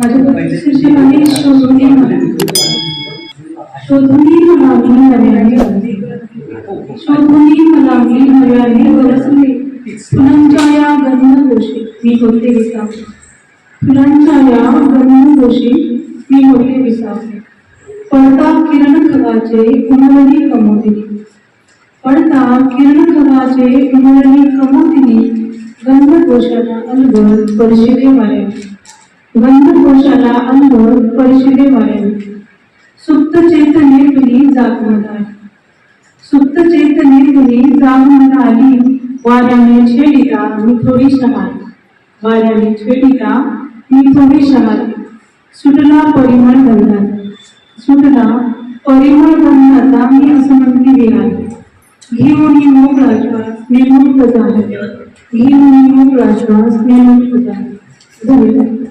माझ्या शिक्षकांनी शोधून मला शोधून मला नव्याने शोधून मला मी नव्याने बरसले फुलांच्या या गंधघोषी मी होते विसावले फुलांच्या या गंधघोषी मी होते विसावले पडता किरण खगाचे उमरणी कमोदिनी पडता किरण खगाचे उमरणी कोशाला अनुभव परिषदे मारे वाऱ्या कोशाला अनुभव परिषदे मारे सुप्त चैतन्य तुली जागमदार सुप्त चैतन्य तुली जागमद आली वाऱ्याने छेडिता मी थोडी शहाली वाऱ्याने छेडिता मी थोडी शहाली सुटला परिमळ गंधात सुटला परिमळ गंधाचा मी असं म्हणते विहारी घेऊन मोकळा श्वास नेमून जाहर Clean new restaurants, clean new hotels.